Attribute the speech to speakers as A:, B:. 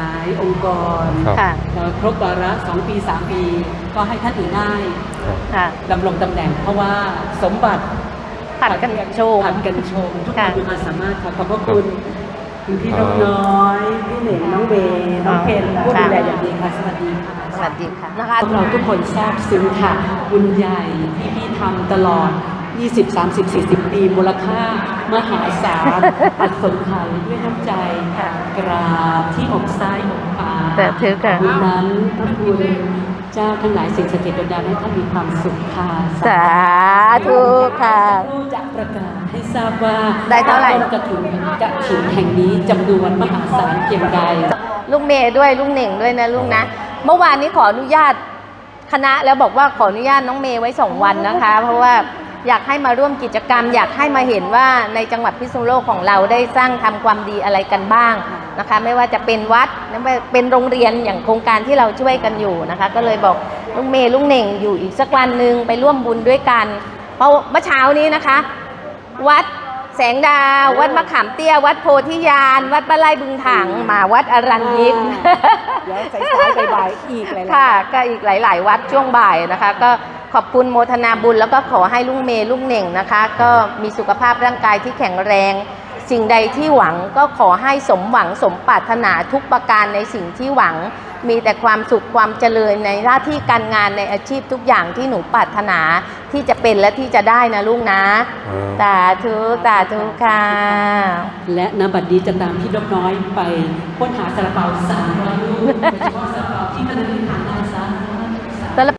A: หลายองค์กร
B: ครับ
C: ค่ะ
A: เอ่อครบวาระสองปีสามปี ก็ให้ท่านอื่นได้
B: ครับ
C: ค่ะ
A: ดำรงตำแหน่ง เพราะว่าสมบัติ
C: ผัดกันโชว์
A: ผัดกันชมทุกค
C: ค่ะ
A: นมีความสามารถค่ะขอบพระคุณคุณพี่นกน้อยพี่เหน่งน้องเบย์น้องเพนผู้ดูแลอย่างดีค่ะสวัสดีค่ะ
C: สวัสดีค่ะ นะคะ
A: พวกเราทุกคนทราบซึ้งค่ะบุญใหญ่ที่พี่ทำตลอด 20 30 40 ปีมูลค่ามหาศาลอัดสมไขยด้วยน้ำใจ
C: ค่ะ
A: กราบที่อกซ้ายอกขวา
C: แต่ถือค่ะ
A: บุญนั้นพระคุณเจ้าทั้งหลายสิ่งศักดิ์สิทธิ์ดลดาให้ท่านมีความสุขค่ะ
C: สาธุค่ะ
A: ผู้จะประกาศให้ทราบว่า
C: ได้เท่าไหร่
A: ต้นกระถิ่นกระถิ่นแห่งนี้จำนวนมหาศาลเพียงใด
C: ลูกเมย์ด้วยลูกเหน่งด้วยนะลูกนะ เมื่อวานนี้ขออนุญาตคณะแล้วบอกว่าขออนุญาตน้องเมย์ไว้สองวันนะคะ เพราะว่า อยากให้มาร่วมกิจกรรม อยากให้มาเห็นว่าในจังหวัดพิษณุโลกของเราได้สร้างทำความดีอะไรกันบ้างนะคะ ไม่ว่าจะเป็นวัดไม่ว่าเป็นโรงเรียนอย่างโครงการที่เราช่วยกันอยู่นะคะ ก็เลยบอกลุงเมย์ลุงเหน่งอยู่อีกสักวันหนึ่งไปร่วมบุญด้วยกัน เพราะเมื่อเช้านี้นะคะ วัดแสงดาว วัดมะขามเตี้ย วัดโพธิญาณวัดบ้านไร่บึงถังมาวัดอรัญยิก
A: เดี๋ยวสายๆบ่ายๆอีกหลายๆ
C: ค่ะก็อีกหลาย ๆ วัดช่วงบ่ายนะคะ ก็ ขอบคุณโมทนาบุญแล้วก็ขอให้ลุงเมย์ลุงเหน่งนะคะ ก็มีสุขภาพร่างกายที่แข็งแรง สิ่งใดที่หวังก็ขอให้สมหวังสมปรารถนาทุกประการในสิ่งที่หวัง มีแต่ความสุขความเจริญในหน้าที่การงานในอาชีพทุกอย่างที่หนูปรารถนาที่จะเป็นและที่จะได้นะลูกนะ
B: อ่า
C: สาธุสาธุค่ะ
A: และนบัดนี้จะตามพี่นกน้อยไปค้นหาซาลาเปาสามร้อยลูกโดยเฉพาะซาลาเปาที่กำลังทานได้